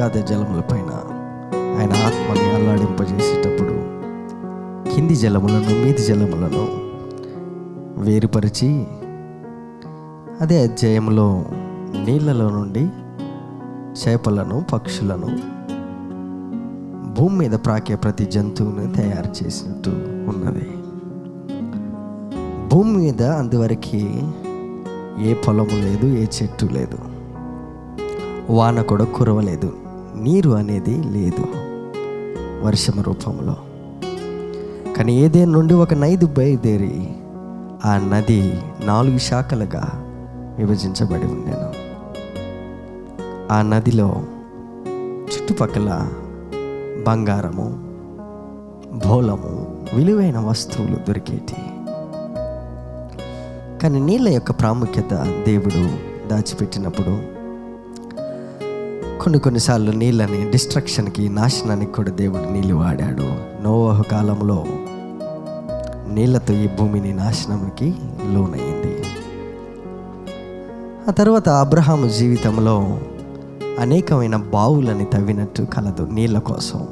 అగాధ జలముల పైన ఆయన ఆత్మని అల్లాడింపజేసేటప్పుడు కింది జలములను మీది జలములను వేరుపరిచి అదే అధ్యాయంలో నీళ్ళలో నుండి చేపలను పక్షులను భూమి మీద ప్రాకే ప్రతి జంతువును తయారు చేసినట్టు ఉన్నది. భూమి మీద అందువరకు ఏ పొలము లేదు ఏ చెట్టు లేదు. వాన కూడా కురవలేదు. నీరు అనేది లేదు వర్షం రూపంలో. కానీ ఏదేని నుండి ఒక నైదు బయలుదేరి ఆ నది నాలుగు శాఖలుగా విభజించబడి ఉండేను. ఆ నదిలో చుట్టుపక్కల బంగారము భోలము విలువైన వస్తువులు దొరికేటి. కానీ నీళ్ళ యొక్క ప్రాముఖ్యత దేవుడు దాచిపెట్టినప్పుడు కొన్ని కొన్నిసార్లు నీళ్ళని డిస్ట్రక్షన్కి నాశనానికి కూడా దేవుడు నీళ్ళు వాడాడు. నోవహ కాలంలో నీళ్ళతో ఈ భూమిని నాశనంకి లోనయ్యింది. ఆ తర్వాత అబ్రహాము జీవితంలో అనేకమైన బావులని తవ్వినట్టు కలదు నీళ్ళ కోసం.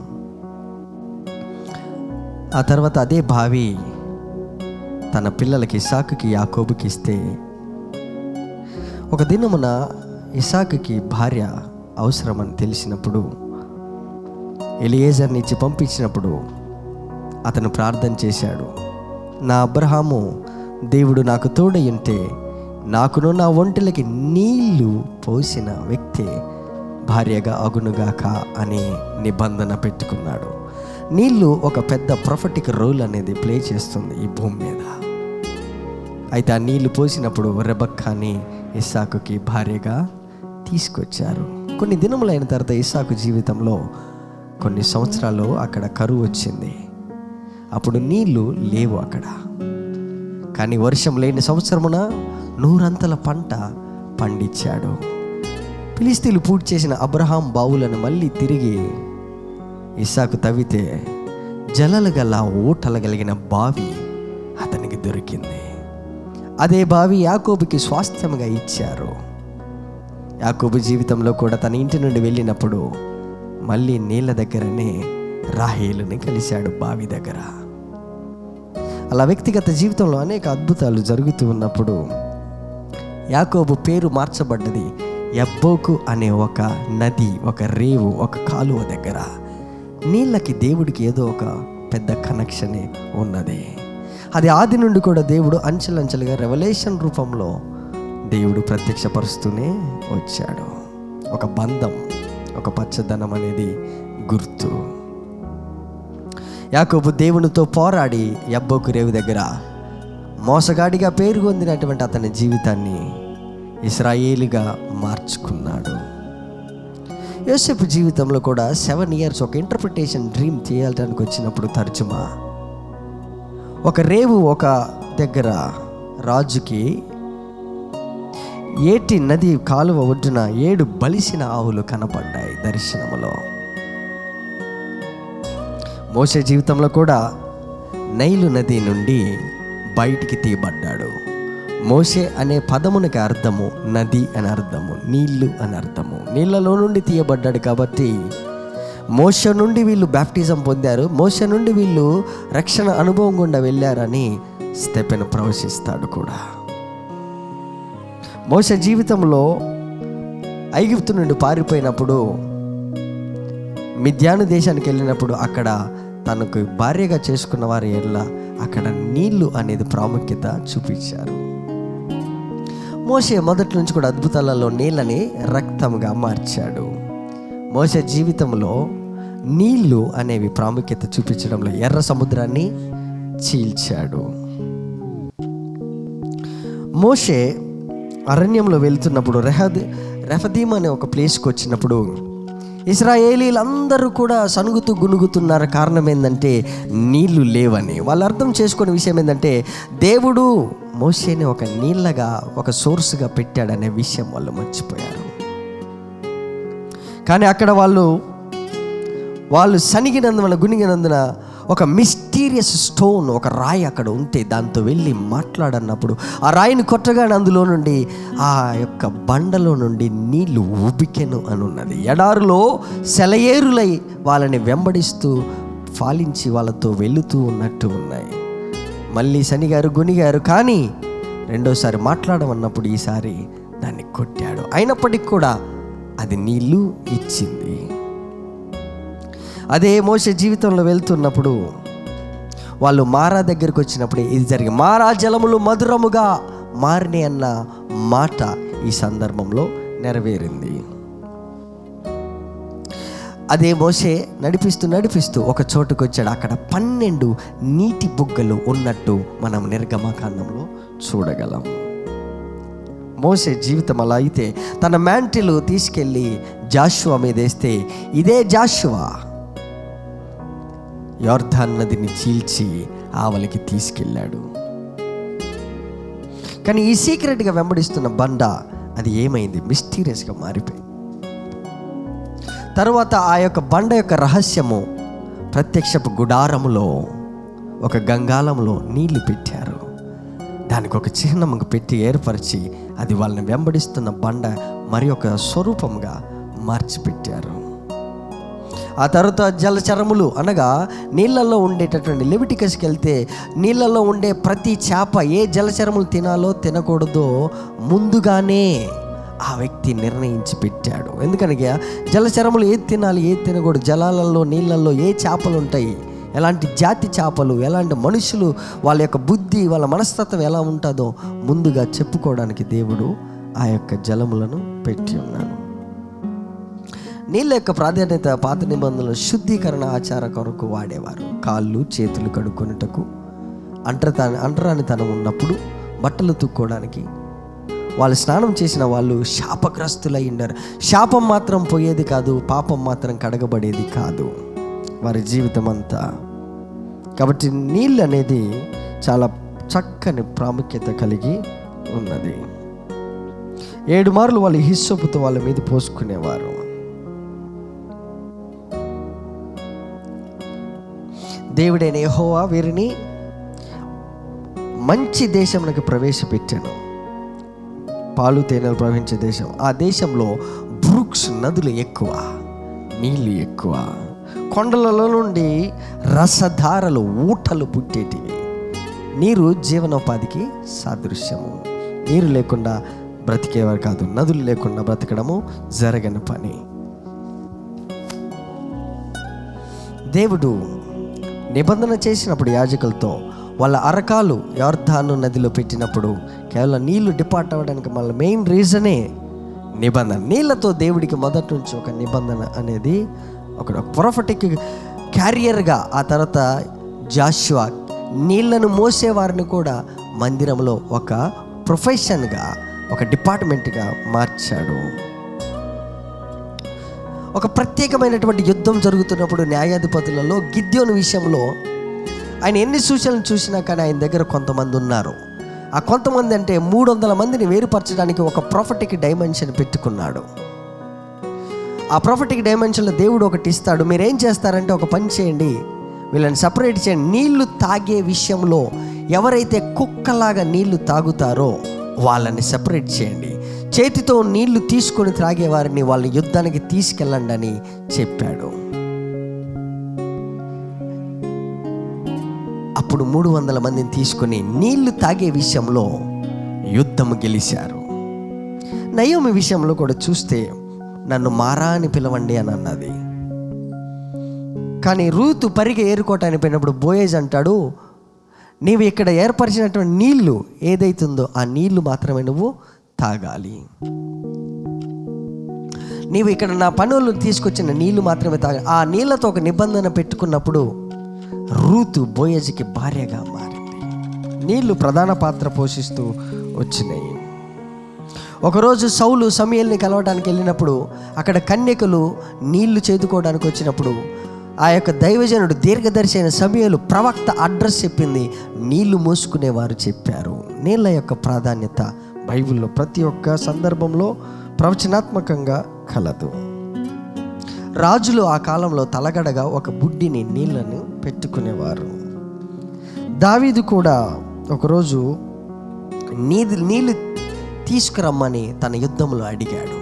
ఆ తర్వాత అదే బావి తన పిల్లలకి ఇసాకుకి యాకోబుకి ఇస్తే ఒక దినమున ఇసాకుకి భార్య అవసరమని తెలిసినప్పుడు ఎలియేజర్ని ఇచ్చి పంపించినప్పుడు అతను ప్రార్థన చేశాడు. నా అబ్రహాము దేవుడు నాకు తోడయ్యుంటే నాకును నా ఒంటిలకి నీళ్ళు పోసిన వ్యక్తి భార్యగా అగునుగాక అనే నిబంధన పెట్టుకున్నాడు. నీళ్ళు ఒక పెద్ద ప్రొఫెటిక్ రోల్ అనేది ప్లే చేస్తుంది ఈ భూమి మీద. అయితే ఆ నీళ్ళు పోసినప్పుడు రెబక్కాని ఇస్సాకుకి భార్యగా తీసుకొచ్చారు. కొన్ని దినములైన తర్వాత ఇసాకు జీవితంలో కొన్ని సంవత్సరాలు అక్కడ కరువు వచ్చింది. అప్పుడు నీళ్ళు లేవు అక్కడ. కానీ వర్షం లేని సంవత్సరమున నూరంతల పంట పండించాడు. ఫిలిస్తీన్లు పూర్తి చేసిన అబ్రహాం బావులను మళ్ళీ తిరిగి ఇసాకు తవ్వితే జలలు గల ఊటలు కలిగిన బావి అతనికి దొరికింది. అదే బావి యాకోబుకి స్వాస్థ్యంగా ఇచ్చారు. యాకోబు జీవితంలో కూడా తన ఇంటి నుండి వెళ్ళినప్పుడు మళ్ళీ నీళ్ళ దగ్గరనే రాహేలుని కలిశాడు బావి దగ్గర. అలా వ్యక్తిగత జీవితంలో అనేక అద్భుతాలు జరుగుతూ ఉన్నప్పుడు యాకోబు పేరు మార్చబడ్డది ఎబ్బోకు అనే ఒక నది ఒక రేవు ఒక కాలువ దగ్గర. నీళ్ళకి దేవుడికి ఏదో ఒక పెద్ద కనెక్షనే ఉన్నది. అది ఆది నుండి కూడా దేవుడు అంచెలంచెలుగా రెవల్యూషన్ రూపంలో దేవుడు ప్రత్యక్షపరుస్తూనే వచ్చాడు. ఒక బంధం ఒక పచ్చదనం అనేది గుర్తు. యాకోబు దేవునితో పోరాడి యబ్బోకు రేవు దగ్గర మోసగాడిగా పేరు పొందినటువంటి అతని జీవితాన్ని ఇస్రాయేలుగా మార్చుకున్నాడు. యోసేపు జీవితంలో కూడా సెవెన్ ఇయర్స్ ఒక ఇంటర్ప్రిటేషన్ డ్రీమ్ చేయడానికి వచ్చినప్పుడు తర్జుమా ఒక రేవు ఒక దగ్గర రాజుకి ఏటి నది కాలువ ఒడ్డున ఏడు బలిసిన ఆవులు కనపడ్డాయి దర్శనములో. మోసే జీవితంలో కూడా నైలు నది నుండి బయటికి తీయబడ్డాడు. మోసే అనే పదమునికి అర్థము నది అని అర్థము నీళ్ళు అని అర్థము. నీళ్ళలో నుండి తీయబడ్డాడు కాబట్టి మోస నుండి వీళ్ళు బ్యాప్టిజం పొందారు. మోస నుండి వీళ్ళు రక్షణ అనుభవం గుండా వెళ్ళారని స్టెపెన్ ప్రవశిస్తాడు కూడా. మోస జీవితంలో ఐగుప్తు నుండి పారిపోయినప్పుడు మిద్యాను దేశానికి వెళ్ళినప్పుడు అక్కడ తనకు భార్యగా చేసుకున్న వారి ఎల్ల అక్కడ నీళ్ళు అనేది ప్రాముఖ్యత చూపించారు. మోసే మొదటి నుంచి కూడా అద్భుతాలలో నీళ్ళని రక్తంగా మార్చాడు. మోసే జీవితంలో నీళ్ళు అనేవి ప్రాముఖ్యత చూపించడంలో ఎర్ర సముద్రాన్ని చీల్చాడు. మోషే అరణ్యంలో వెళ్తున్నప్పుడు రెహద్ రెఫదీమ్ అనే ఒక ప్లేస్కి వచ్చినప్పుడు ఇస్రాయేలీలందరూ కూడా సనుగుతూ గునుగుతున్నారు. కారణం ఏంటంటే నీళ్ళు లేవని. వాళ్ళు అర్థం చేసుకునే విషయం ఏంటంటే దేవుడు మోసేని ఒక నీళ్ళగా ఒక సోర్స్గా పెట్టాడనే విషయం వాళ్ళు మర్చిపోయారు. కానీ అక్కడ వాళ్ళు వాళ్ళు సనిగినందువల్ల గునిగినందున ఒక మిస్టీరియస్ స్టోన్ ఒక రాయి అక్కడ ఉంటే దాంతో వెళ్ళి మాట్లాడన్నప్పుడు ఆ రాయిని కొట్టగానే అందులో నుండి ఆ యొక్క బండలో నుండి నీళ్ళు ఉబికెను అని ఉన్నది. ఎడారులో సెలయేరులై వాళ్ళని వెంబడిస్తూ ఫాలించి వాళ్ళతో వెళుతూ ఉన్నట్టు ఉన్నాయి. మళ్ళీ శనిగారు గునిగారు కానీ రెండోసారి మాట్లాడమన్నప్పుడు ఈసారి దాన్ని కొట్టాడు. అయినప్పటికీ కూడా అది నీళ్ళు ఇచ్చింది. అదే మోస జీవితంలో వెళ్తున్నప్పుడు వాళ్ళు మారా దగ్గరికి వచ్చినప్పుడు ఇది జరిగి మారా జలములు మధురముగా మారిని అన్న మాట ఈ సందర్భంలో నెరవేరింది. అదే మోసే నడిపిస్తూ నడిపిస్తూ ఒక చోటుకు వచ్చాడు. అక్కడ పన్నెండు నీటి బుగ్గలు ఉన్నట్టు మనం నిర్గమకాండంలో చూడగలం. మోసే జీవితం అలా అయితే తన మ్యాంటిలు తీసుకెళ్ళి జాషువా మీద వేస్తే ఇదే జాషువా? యోర్ధాన్ నదిని చీల్చి ఆవలికి తీసుకెళ్ళాడు. కానీ ఈ సీక్రెట్గా వెంబడిస్తున్న బండ అది ఏమైంది? మిస్టీరియస్గా మారిపోయింది. తర్వాత ఆ యొక్క బండ యొక్క రహస్యము ప్రత్యక్షపు గుడారములో ఒక గంగాలంలో నీళ్ళు పెట్టారు. దానికి ఒక చిహ్నముకు పెట్టి ఏర్పరిచి అది వాళ్ళని వెంబడిస్తున్న బండ మరి ఒక స్వరూపంగా మార్చిపెట్టారు. ఆ తర్వాత జలచరములు అనగా నీళ్ళల్లో ఉండేటటువంటి లెవిటికస్కి వెళ్తే నీళ్ళల్లో ఉండే ప్రతి చేప ఏ జలచరములు తినాలో తినకూడదో ముందుగానే ఆ వ్యక్తి నిర్ణయించి పెట్టాడు. ఎందుకనగా జలచరములు ఏది తినాలి ఏది తినకూడదు జలాలలో నీళ్ళల్లో ఏ చేపలు ఉంటాయి ఎలాంటి జాతి చేపలు ఎలాంటి మనుషులు వాళ్ళ యొక్క బుద్ధి వాళ్ళ మనస్తత్వం ఎలా ఉంటుందో ముందుగా చెప్పుకోవడానికి దేవుడు ఆ యొక్క జలములను పెట్టి ఉన్నాడు. నీళ్ళ యొక్క ప్రాధాన్యత పాత నిబంధనలు శుద్ధీకరణ ఆచార కొరకు వాడేవారు. కాళ్ళు చేతులు కడుక్కొనుటకు అంటరా అంటరానితనం ఉన్నప్పుడు బట్టలు తుక్కోవడానికి వాళ్ళు స్నానం చేసిన వాళ్ళు శాపగ్రస్తులై ఉన్నారు శాపం మాత్రం పోయేది కాదు పాపం మాత్రం కడగబడేది కాదు. వారి జీవితం అంతా కాబట్టి నీళ్ళు అనేది చాలా చక్కని ప్రాముఖ్యత కలిగి ఉన్నది. ఏడు మార్లు వాళ్ళు హిస్సొప్పుతో వాళ్ళ మీద పోసుకునేవారు. దేవుడైన యహోవా వీరిని మంచి దేశంలోకి ప్రవేశపెట్టాను. పాలు తేనెలు ప్రవహించే దేశం. ఆ దేశంలో బ్రూక్స్ నదులు ఎక్కువ నీళ్ళు ఎక్కువ. కొండలలో నుండి రసధారలు ఊటలు పుట్టేటివి. నీరు జీవనోపాధికి సాదృశ్యము. నీరు లేకుండా బ్రతికేవారు కాదు. నదులు లేకుండా బ్రతకడము జరగని పని. దేవుడు నిబంధన చేసినప్పుడు యాజకులతో వాళ్ళ అరకాలు యార్థాను నదిలో పెట్టినప్పుడు కేవలం నీళ్ళు డిపార్ట్ అవ్వడానికి మళ్ళీ మెయిన్ రీజనే నిబంధన. నీళ్ళతో దేవుడికి మొదటి నుంచి ఒక నిబంధన అనేది ఒక ప్రొఫటిక్ క్యారియర్గా ఆ తర్వాత జాషువా నీళ్ళను మోసేవారిని కూడా మందిరంలో ఒక ప్రొఫెషన్గా ఒక డిపార్ట్మెంట్గా మార్చాడు. ఒక ప్రత్యేకమైనటువంటి యుద్ధం జరుగుతున్నప్పుడు న్యాయాధిపతులలో గిద్యోని విషయంలో ఆయన ఎన్ని సూచనలు చూసినా కానీ ఆయన దగ్గర కొంతమంది ఉన్నారు. ఆ కొంతమంది అంటే మూడు వందల మందిని వేరుపరచడానికి ఒక ప్రాఫిట్కి డైమెన్షన్ పెట్టుకున్నాడు. ఆ ప్రాఫిట్కి డైమెన్షన్లో దేవుడు ఒకటి ఇస్తాడు. మీరు ఏం చేస్తారంటే ఒక పని చేయండి. వీళ్ళని సపరేట్ చేయండి. నీళ్ళు తాగే విషయంలో ఎవరైతే కుక్కలాగా నీళ్ళు తాగుతారో వాళ్ళని సపరేట్ చేయండి. చేతితో నీళ్ళు తీసుకొని త్రాగే వారిని వాళ్ళని యుద్ధానికి తీసుకెళ్ళండి అని చెప్పాడు. అప్పుడు మూడు వందల మందిని తీసుకొని నీళ్ళు తాగే విషయంలో యుద్ధము గెలిచారు నయోమి విషయంలో కూడా చూస్తే నన్ను మారా అని పిలవండి అని అన్నది. కానీ రూతు పరిగె ఏరుకోవటానికి పోయినప్పుడు బోయేజ్ అంటాడు నీవు ఇక్కడ ఏర్పరిచినటువంటి నీళ్ళు ఏదైతుందో ఆ నీళ్ళు మాత్రమే నువ్వు తాగాలి. నీవు ఇక్కడ నా పనులు తీసుకొచ్చిన నీళ్ళు మాత్రమే తాగాలి ఆ నీళ్ళతో ఒక నిబంధన పెట్టుకున్నప్పుడు రూతు బోయజ్కి భార్యగా మారింది. నీళ్ళు ప్రధాన పాత్ర పోషిస్తూ వచ్చినాయి. ఒకరోజు సౌలు సమయల్ని కలవడానికి వెళ్ళినప్పుడు అక్కడ కన్యకలు నీళ్ళు చేదుకోవడానికి వచ్చినప్పుడు ఆ యొక్క దైవజనుడు దీర్ఘదర్శి అయిన సమయలు ప్రవక్త అడ్రస్ చెప్పింది నీళ్ళు మోసుకునేవారు చెప్పారు. నీళ్ళ యొక్క ప్రాధాన్యత బైబిల్లో ప్రతి ఒక్క సందర్భంలో ప్రవచనాత్మకంగా కలదు. రాజులు ఆ కాలంలో తలగడగా ఒక బుడ్డిని నీళ్ళను పెట్టుకునేవారు. దావీదు కూడా ఒకరోజు నీది నీళ్ళు తీసుకురమ్మని తన యుద్ధంలో అడిగాడు.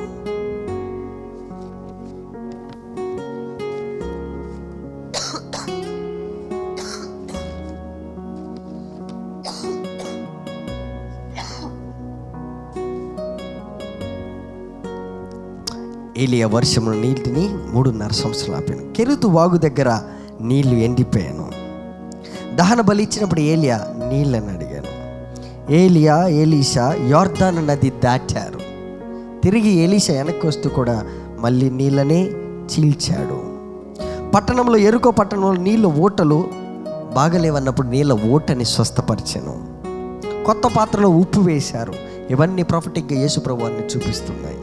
ఏలియా వర్షంలో నీటిని మూడున్నర సంవత్సరాలు ఆపాను. కెరుతు వాగు దగ్గర నీళ్ళు ఎండిపోయాను. దహన బలి ఇచ్చినప్పుడు ఏలియా నీళ్ళని అడిగాను. ఏలియా ఏలీషా యోర్దాన్ నది దాటారు. తిరిగి ఏలీషా వెనక్కి వస్తూ కూడా మళ్ళీ నీళ్ళనే చీల్చాడు. పట్టణంలో ఎరుకో పట్టణంలో నీళ్ళ ఓటలు బాగలేవన్నప్పుడు నీళ్ళ ఓటని స్వస్థపరిచాను. కొత్త పాత్రలో ఉప్పు వేశారు. ఇవన్నీ ప్రాఫిటిక్గా యేసు చూపిస్తున్నాయి.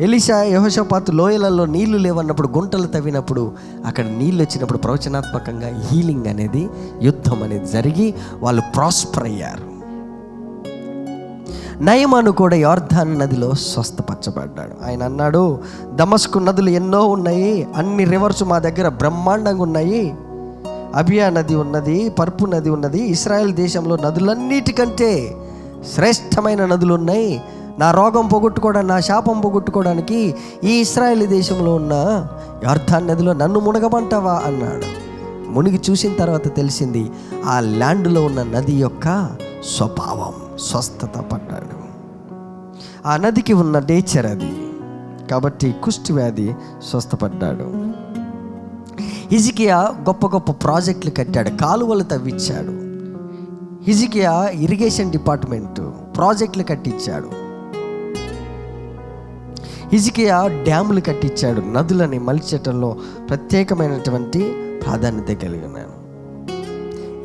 ఎలిషా యహోషపాత్ లోయలలో నీళ్ళు లేవన్నప్పుడు గుంటలు తవ్వినప్పుడు అక్కడ నీళ్ళు వచ్చినప్పుడు ప్రవచనాత్మకంగా హీలింగ్ అనేది యుద్ధం అనేది జరిగి వాళ్ళు ప్రాస్పర్ అయ్యారు. నయమాను కూడా యార్ధాన్ నదిలో స్వస్థపరచబడ్డాడు. ఆయన అన్నాడు దమస్కు నదులు ఎన్నో ఉన్నాయి అన్ని రివర్స్ మా దగ్గర బ్రహ్మాండంగా ఉన్నాయి. అబియా నది ఉన్నది పర్పు నది ఉన్నది ఇస్రాయెల్ దేశంలో నదులన్నిటికంటే శ్రేష్టమైన నదులు ఉన్నాయి. నా రోగం పోగొట్టుకోవడానికి నా శాపం పోగొట్టుకోవడానికి ఈ ఇస్రాయేల్ దేశంలో ఉన్న యార్థాన్ నదిలో నన్ను మునగమంటావా అన్నాడు. మునిగి చూసిన తర్వాత తెలిసింది ఆ ల్యాండ్లో ఉన్న నది యొక్క స్వభావం స్వస్థత పడ్డాడు. ఆ నదికి ఉన్న నేచర్ అది కాబట్టి కుష్టి వ్యాధి స్వస్థపడ్డాడు. హిజికియా గొప్ప గొప్ప ప్రాజెక్టులు కట్టాడు కాలువలు తవ్వించాడు. హిజికియా ఇరిగేషన్ డిపార్ట్మెంటు ప్రాజెక్టులు కట్టించాడు. హిజికియా డ్యాములు కట్టించాడు. నదులని మలిచటంలో ప్రత్యేకమైనటువంటి ప్రాధాన్యత కలిగి ఉన్నాను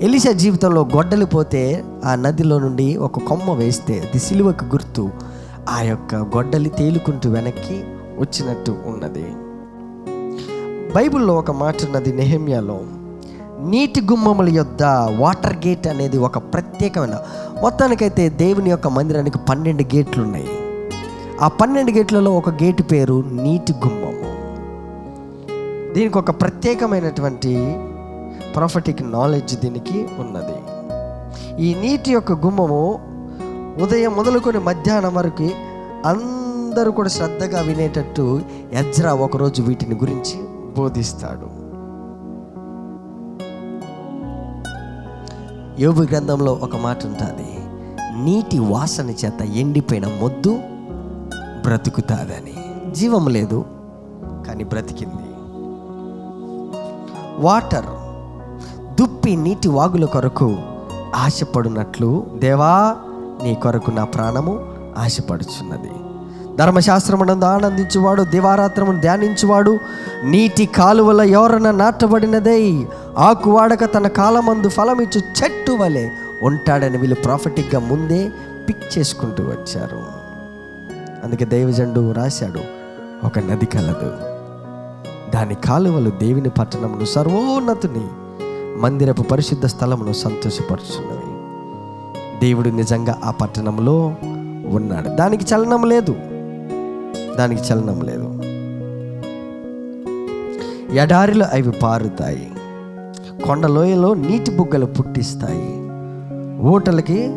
ఎలిషా జీవితంలో గొడ్డలి పోతే ఆ నదిలో నుండి ఒక కొమ్మ వేస్తే అది సిలువకు గుర్తు. ఆ యొక్క గొడ్డలి తేలుకుంటూ వెనక్కి వచ్చినట్టు ఉన్నది. బైబిల్లో ఒక మాట ఉన్నది నెహమ్యాలో నీటి గుమ్మముల యొద్ద వాటర్ గేట్ అనేది ఒక ప్రత్యేకమైన మొత్తానికైతే దేవుని యొక్క మందిరానికి పన్నెండు గేట్లు ఉన్నాయి ఆ పన్నెండు గేట్లలో ఒక గేటు పేరు నీటి గుమ్మము దీనికి ఒక ప్రత్యేకమైనటువంటి ప్రాఫిటిక్ నాలెడ్జ్ దీనికి ఉన్నది. ఈ నీటి యొక్క గుమ్మము ఉదయం మొదలుకొని మధ్యాహ్నం వరకు అందరూ కూడా శ్రద్ధగా వినేటట్టు ఎజ్రా ఒకరోజు వీటిని గురించి బోధిస్తాడు. యోగు గ్రంథంలో ఒక మాట ఉంటుంది. నీటి వాసన చేత ఎండిపోయిన మొద్దు బ్రతుకుతాదని. జీవం లేదు కానీ బ్రతికింది. వాటర్ దుప్పి నీటి వాగుల కొరకు ఆశపడినట్లు దేవా నీ కొరకు నా ప్రాణము ఆశపడుచున్నది. ధర్మశాస్త్రమునందు ఆనందించువాడు దివారాత్రము ధ్యానించువాడు నీటి కాలువల ఎవరన నాటబడినదై. ఆకు వాడక తన కాలమందు ఫలమిచ్చు చెట్టు వలె ఉంటాడని వీళ్ళు ప్రాఫిటిక్గా ముందే పిక్ చేసుకుంటూ వచ్చారు. అందుకే దైవజండు రాశాడు ఒక నది కలదు. దాని కాలువలు దేవుని పట్టణమును సర్వోన్నతుని మందిరపు పరిశుద్ధ స్థలమును సంతోషపరుచున్నవి. దేవుడు నిజంగా ఆ పట్టణంలో ఉన్నాడు. దానికి చలనం లేదు. దానికి చలనం లేదు. ఎడారిలో అవి పారుతాయి. కొండలోయలో నీటి బుగ్గలు పుట్టిస్తాయి. ఓటలకి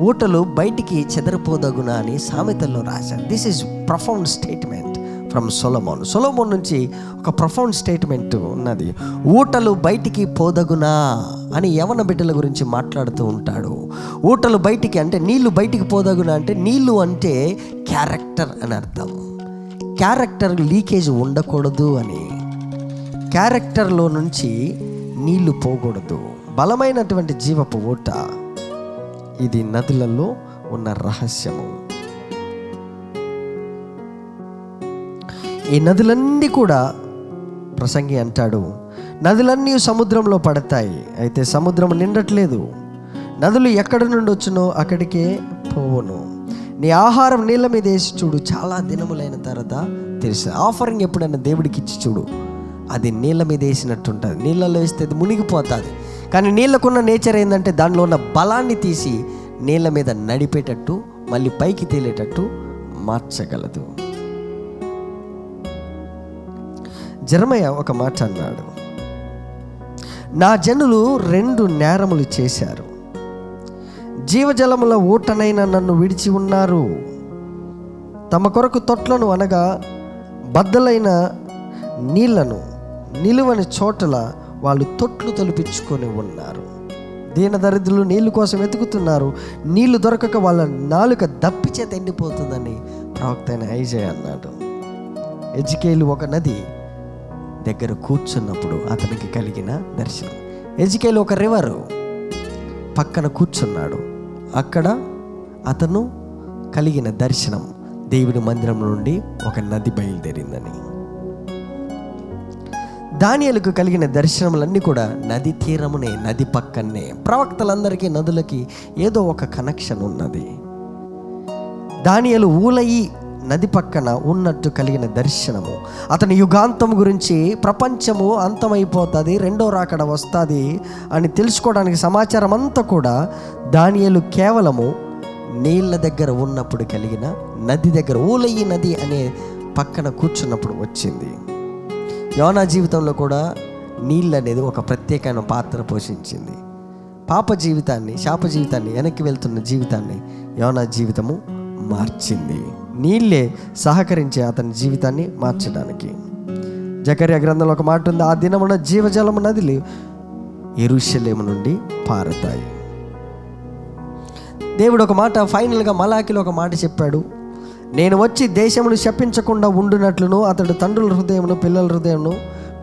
ఊటలు బయటికి చెదరిపోదగున అని సామెతల్లో రాశారు. This is profound statement from Solomon Solomon నుంచి ఒక ప్రొఫౌండ్ స్టేట్మెంట్ ఉన్నది. ఊటలు బయటికి పోదగునా అని యవన బిడ్డల గురించి మాట్లాడుతూ ఉంటాడు. ఊటలు బయటికి అంటే నీళ్ళు బయటికి పోదగునా అంటే నీళ్ళు అంటే క్యారెక్టర్ అని అర్థం. క్యారెక్టర్ లీకేజ్ ఉండకూడదు అని. క్యారెక్టర్లో నుంచి నీళ్ళు పోకూడదు. బలమైనటువంటి జీవపు ఊట ఇది నదులలో ఉన్న రహస్యము. ఈ నదులన్నీ కూడా ప్రసంగి అంటాడు నదులన్నీ సముద్రంలో పడతాయి అయితే సముద్రం నిండట్లేదు. నదులు ఎక్కడి నుండి వచ్చునో అక్కడికే పోవును. నీ ఆహారం నీళ్ళ మీద వేసి చూడు చాలా దినములైన తర్వాత తెలుసు ఆఫరింగ్ ఎప్పుడైనా దేవుడికి ఇచ్చి చూడు అది నీళ్ళ మీద వేసినట్టుంటుంది. నీళ్ళలో వేస్తే అది మునిగిపోతుంది. కానీ నీళ్ళకున్న నేచర్ ఏంటంటే దానిలో ఉన్న బలాన్ని తీసి నీళ్ళ మీద నడిపేటట్టు మళ్ళీ పైకి తేలేటట్టు మార్చగలదు. జరమయ్య ఒక మాట అన్నాడు. నా జనులు రెండు నేరములు చేశారు. జీవజలముల ఊటనైన నన్ను విడిచి ఉన్నారు. తమ కొరకు తొట్లను అనగా బద్దలైన నీళ్ళను నిలువని చోటల వాళ్ళు తొట్లు తొలిపించుకొని ఉన్నారు. దీన దరిద్రులు నీళ్ళు కోసం వెతుకుతున్నారు. నీళ్ళు దొరకక వాళ్ళ నాలుక దప్పి చేత ఎండిపోతుందని ప్రవక్త అయిన ఐజయ్ అన్నాడు. ఎజికేలు ఒక నది దగ్గర కూర్చున్నప్పుడు అతనికి కలిగిన దర్శనం. ఎజికేలు ఒక రివరు పక్కన కూర్చున్నాడు. అక్కడ అతను కలిగిన దర్శనం దేవుని మందిరం నుండి ఒక నది బయలుదేరిందని. దానియలకు కలిగిన దర్శనములన్నీ కూడా నది తీరమునే నది పక్కనే ప్రవక్తలందరికీ నదులకి ఏదో ఒక కనెక్షన్ ఉన్నది. దానియలు ఊలయి నది పక్కన ఉన్నట్టు కలిగిన దర్శనము. అతని యుగాంతం గురించి ప్రపంచము అంతమైపోతుంది రెండో రాకడ వస్తుంది అని తెలుసుకోవడానికి సమాచారం అంతా కూడా దానియలు కేవలము నీళ్ళ దగ్గర ఉన్నప్పుడు కలిగిన నది దగ్గర ఊలయ్యి నది అనే పక్కన కూర్చున్నప్పుడు వచ్చింది. యోనా జీవితంలో కూడా నీళ్ళు అనేది ఒక ప్రత్యేకమైన పాత్ర పోషించింది. పాప జీవితాన్ని శాప జీవితాన్ని వెనక్కి వెళ్తున్న జీవితాన్ని యోనా జీవితము మార్చింది. నీళ్ళే సహకరించే అతని జీవితాన్ని మార్చడానికి. జకర్య గ్రంథంలో ఒక మాట ఉంది ఆ దినమున జీవజలము నదిలు ఎరుషలేము నుండి పారతాయి. దేవుడు ఒక మాట ఫైనల్గా మలాకిలో ఒక మాట చెప్పాడు నేను వచ్చి దేశమును శపించకుండా ఉండునట్లును అతడు తండ్రుల హృదయమును పిల్లల హృదయమును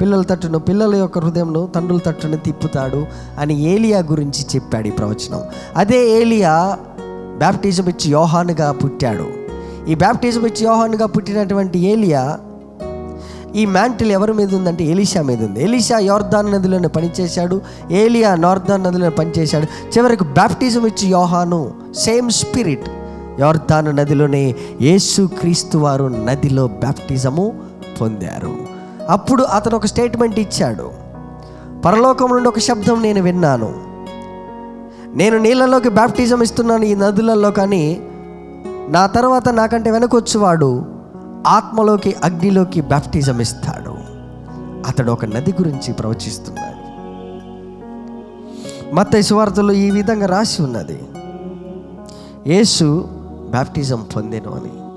పిల్లల తట్టును పిల్లల యొక్క హృదయంను తండ్రుల తట్టును తిప్పుతాడు అని ఏలియా గురించి చెప్పాడు ఈ ప్రవచనం. అదే ఏలియా బ్యాప్టిజం ఇచ్చి యోహానుగా పుట్టాడు. ఈ బ్యాప్టిజం ఇచ్చి యోహానుగా పుట్టినటువంటి ఏలియా ఈ మ్యాంటిల్ ఎవరి మీద ఉందంటే ఎలీషా మీద ఉంది. ఎలీషా యోర్దాన్ నదిలోనే పనిచేశాడు ఏలియా నార్దాన్ నదిలో పనిచేశాడు. చివరికి బ్యాప్టిజం ఇచ్చి యోహాను సేమ్ స్పిరిట్ యోర్ధాను నదిలోనే యేసు క్రీస్తు వారు నదిలో బ్యాప్టిజము పొందారు. అప్పుడు అతను ఒక స్టేట్మెంట్ ఇచ్చాడు. పరలోకం నుండి ఒక శబ్దం నేను విన్నాను. నేను నీళ్ళలోకి బ్యాప్టిజం ఇస్తున్నాను ఈ నదులలో కానీ నా తర్వాత నాకంటే వెనకొచ్చువాడు ఆత్మలోకి అగ్నిలోకి బ్యాప్టిజం ఇస్తాడు. అతడు ఒక నది గురించి ప్రవచిస్తున్నాడు. మత సువార్తలో ఈ విధంగా రాసి ఉన్నది. యేసు బ్యాప్టిజం పొందాను అని.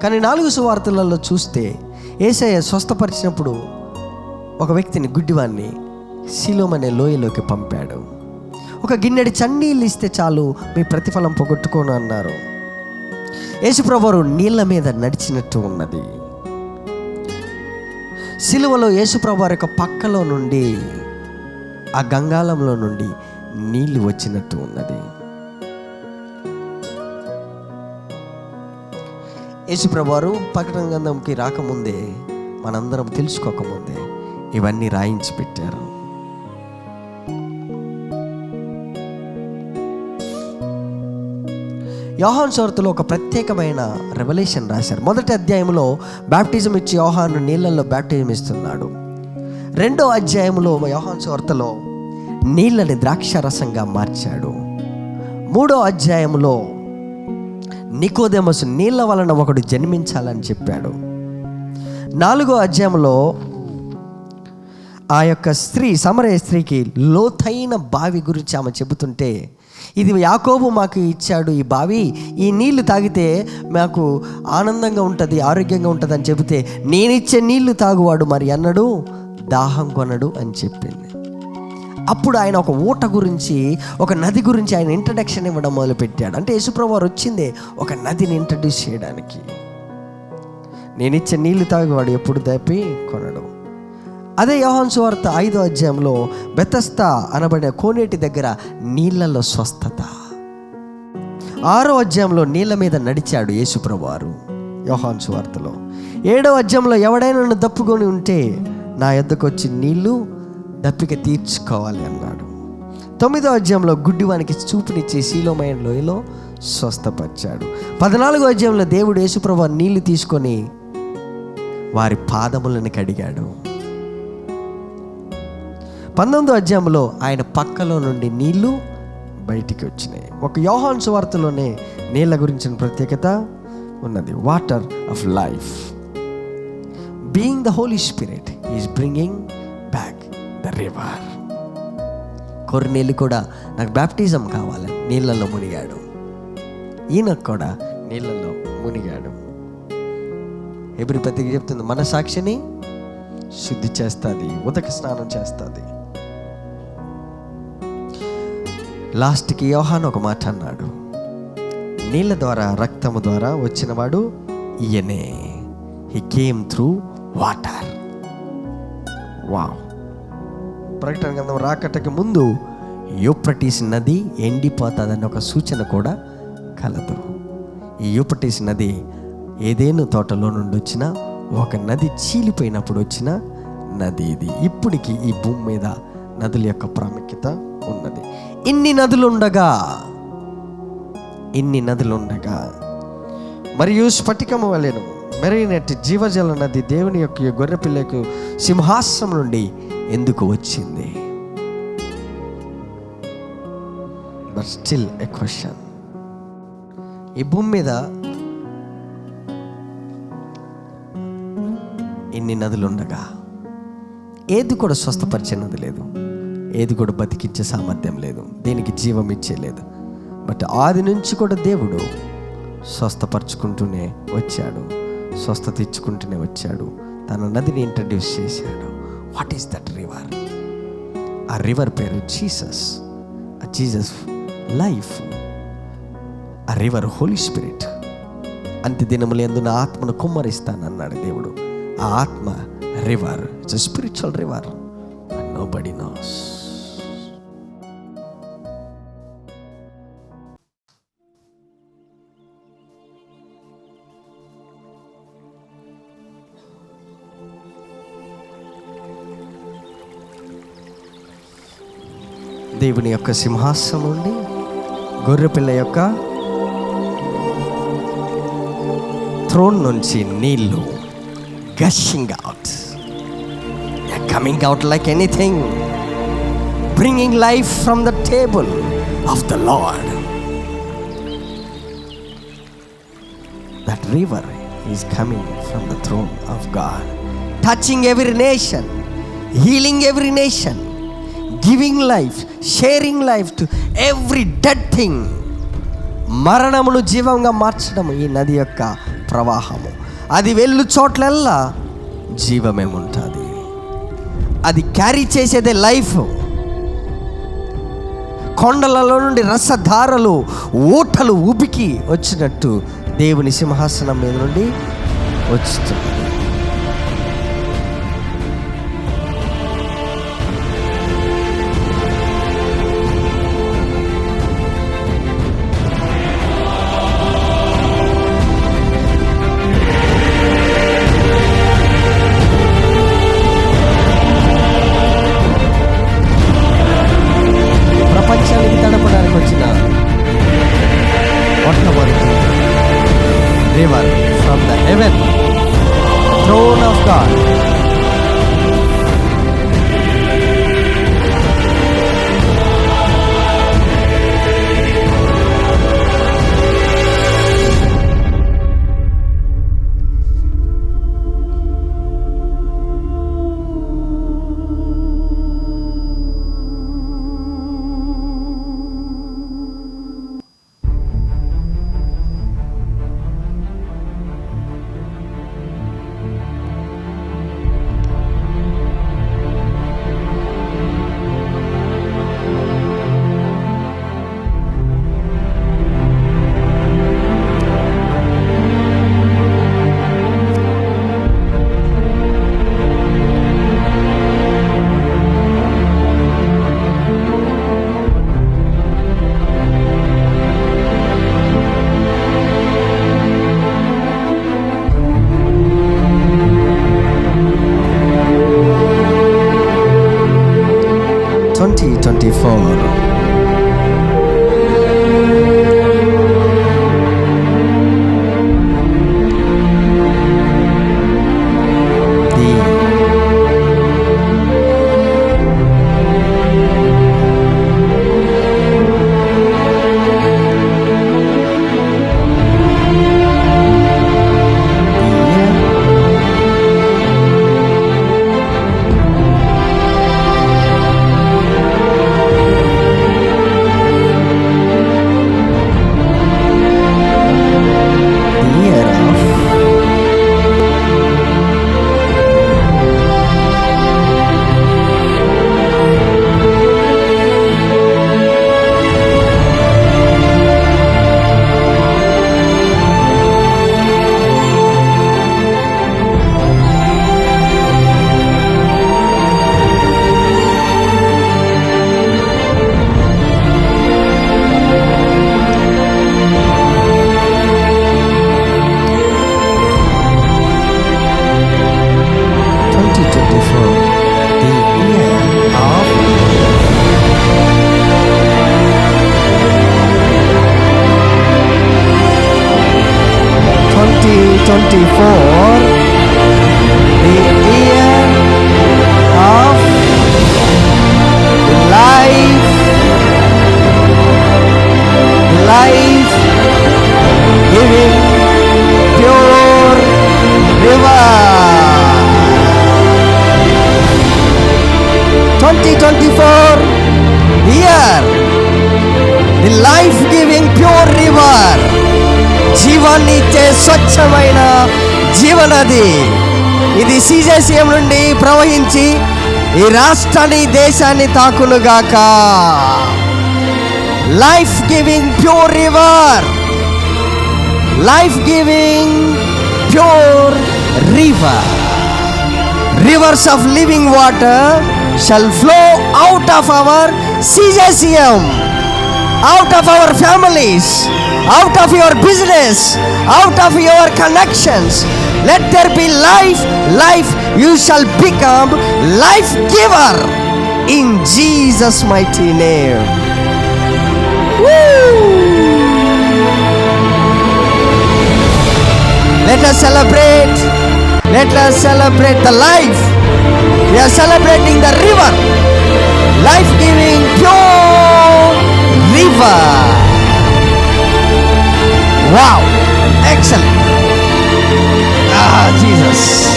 కానీ నాలుగు సువార్తలలో చూస్తే ఏసయ్య స్వస్థపరిచినప్పుడు ఒక వ్యక్తిని గుడ్డివాన్ని శిలోమ్ అనే లోయలోకి పంపాడు. ఒక గిన్నెడి చన్నీళ్ళు ఇస్తే చాలు మీ ప్రతిఫలం పొగొట్టుకోను అన్నారు. యేసుప్రభువారు నీళ్ళ మీద నడిచినట్టు ఉన్నది. సిలువలో యేసుప్రభువారి యొక్క పక్కలో నుండి ఆ గంగాలంలో నుండి నీళ్ళు వచ్చినట్టు ఉన్నది. యేసుప్రభువారు ప్రకటన గంధంకి రాకముందే మనందరం తెలుసుకోకముందే ఇవన్నీ రాయించి పెట్టారు. యోహాన్ సోర్తులో ఒక ప్రత్యేకమైన రెవల్యూషన్ రాశారు. మొదటి అధ్యాయంలో బ్యాప్టిజం ఇచ్చి యోహాను నీళ్ళల్లో బ్యాప్టిజం ఇస్తున్నాడు. రెండో అధ్యాయంలో యోహాన్ సోర్తలో నీళ్ళని ద్రాక్ష రసంగా మార్చాడు. మూడో అధ్యాయంలో నికోదేమస్ నీళ్ళ వలన ఒకడు జన్మించాలని చెప్పాడు. నాలుగో అధ్యాయంలో ఆ యొక్క స్త్రీ సమరయ స్త్రీకి లోతైన బావి గురించి ఆమె చెబుతుంటే ఇది యాకోబు మాకు ఇచ్చాడు ఈ బావి ఈ నీళ్ళు తాగితే మాకు ఆనందంగా ఉంటుంది ఆరోగ్యంగా ఉంటుంది అని చెబితే నేనిచ్చే నీళ్ళు తాగువాడు మరి అన్నడు దాహం కొనడు అని చెప్పింది. అప్పుడు ఆయన ఒక ఊట గురించి ఒక నది గురించి ఆయన ఇంట్రడక్షన్ ఇవ్వడం మొదలుపెట్టాడు. అంటే యేసుప్రభు వారు వచ్చిందే ఒక నదిని ఇంట్రడ్యూస్ చేయడానికి. నేను ఇచ్చే నీళ్ళు తాగేవాడు ఎప్పుడు దప్పి కొనడు. అదే యోహాన్ సువార్త ఐదో అధ్యాయంలో బెతస్తా అనబడిన కోనేటి దగ్గర నీళ్ళలో స్వస్థత. ఆరో అధ్యాయంలో నీళ్ళ మీద నడిచాడు యేసుప్రభు వారు యోహాన్ సువార్తలో. ఏడో అధ్యాయంలో ఎవడైనా నన్ను దప్పుకొని ఉంటే నా యొద్దకు వచ్చి నీళ్ళు దప్పిక తీర్చుకోవాలి అన్నాడు. తొమ్మిదో అధ్యాయంలో గుడ్డివానికి చూపునిచ్చి శీలోమైన లోయలో స్వస్థపరిచాడు. పద్నాలుగో అధ్యాయంలో దేవుడు యేసుప్రభు నీళ్ళు తీసుకొని వారి పాదములను కడిగాడు. పంతొమ్మిదో అధ్యాయంలో ఆయన పక్కలో నుండి నీళ్ళు బయటికి వచ్చినాయి. ఒక యోహాన్ సువార్తలోనే నీళ్ళ గురించిన ప్రత్యేకత ఉన్నది. Water of life being the holy spirit is bringing the river కొర్నేలు కూడా నాకు బ్యాప్టిజం కావాలి. నీళ్ళల్లో మునిగాడు. ఈయనకు కూడా నీళ్ళల్లో మునిగాడు. ఎప్పుడు పత్రిక చెప్తుంది మన సాక్షిని శుద్ధి చేస్తుంది ఉదక స్నానం చేస్తుంది. లాస్ట్కి యోహాన్ ఒక మాట అన్నాడు నీళ్ళ ద్వారా రక్తము ద్వారా వచ్చినవాడు ఈయనే. He came through water wow ప్రకటన గ్రంథం రాకటకు ముందు యూప్రటీస్ నది ఎండిపోతుందన్న ఒక సూచన కూడా కలదు. ఈ యూప్రటీస్ నది ఏదేను తోటలో నుండి వచ్చిన ఒక నది చీలిపోయినప్పుడు వచ్చిన నది ఇది. ఇప్పటికి ఈ భూమి మీద నదుల యొక్క ప్రాముఖ్యత ఉన్నది. ఇన్ని నదులు ఉండగా ఇన్ని నదులు ఉండగా మరియు స్ఫటికము వలెను మెరైనట్టు జీవజల నది దేవుని యొక్క గొర్రెపిల్లకు సింహాసనం నుండి ఎందుకు వచ్చింది? బట్ స్టిల్ ఎ క్వశ్చన్ ఈ భూమి మీద ఇన్ని నదులు ఉండగా ఏది కూడా స్వస్థపరిచే నది లేదు. ఏది కూడా బతికించే సామర్థ్యం లేదు. దీనికి జీవం ఇచ్చే లేదు. బట్ ఆది నుంచి కూడా దేవుడు స్వస్థపరచుకుంటూనే వచ్చాడు. స్వస్థత ఇచ్చుకుంటూనే వచ్చాడు. తన నదిని ఇంట్రడ్యూస్ చేశాడు. What is that river? ఆ రివర్ పేరు జీసస్. ఆ జీసస్ లైఫ్. ఆ రివర్ హోలీ స్పిరిట్. అంత్య దినములు ఎందు నా ఆత్మను కుమ్మరిస్తానన్నాడు దేవుడు. ఆ ఆత్మ river. It's spiritual river. Nobody knows దేవుని యొక్క సింహాసనం నుండి గొర్రెపిల్ల యొక్క థ్రోన్ నుంచి నీళ్ళు gushing out coming out like anything bringing life from the table of the lord that river is coming from the throne of God touching every nation healing every nation giving life sharing life to every dead thing మరణమును జీవంగా మార్చడం ఈ నది యొక్క ప్రవాహము. అది వెళ్ళు చోట్లల్లా జీవమేముంటుంది అది క్యారీ చేసేదే లైఫ్ కొండలలో నుండి రసధారలు ఊటలు ఉబికి వచ్చినట్టు దేవుని సింహాసనం మీద నుండి వచ్చుతుంది. far life giving pure river 2024 year. The life giving pure river. జీవాన్ని ఇచ్చే స్వచ్ఛమైన జీవనది. ఇది సీజేసీఎం నుండి ప్రవహించి ఈ రాష్ట్రాన్ని దేశాన్ని తాకునుగాక. life giving pure river. Life giving pure river. Rivers of living water shall flow out of our CJCM out of our families out of your business out of your connections. Let there be life life you shall become life giver in Jesus mighty name. Let us celebrate. Let us celebrate the life. We are celebrating the river. Life giving pure river. Wow. Excellent. Ah, Jesus.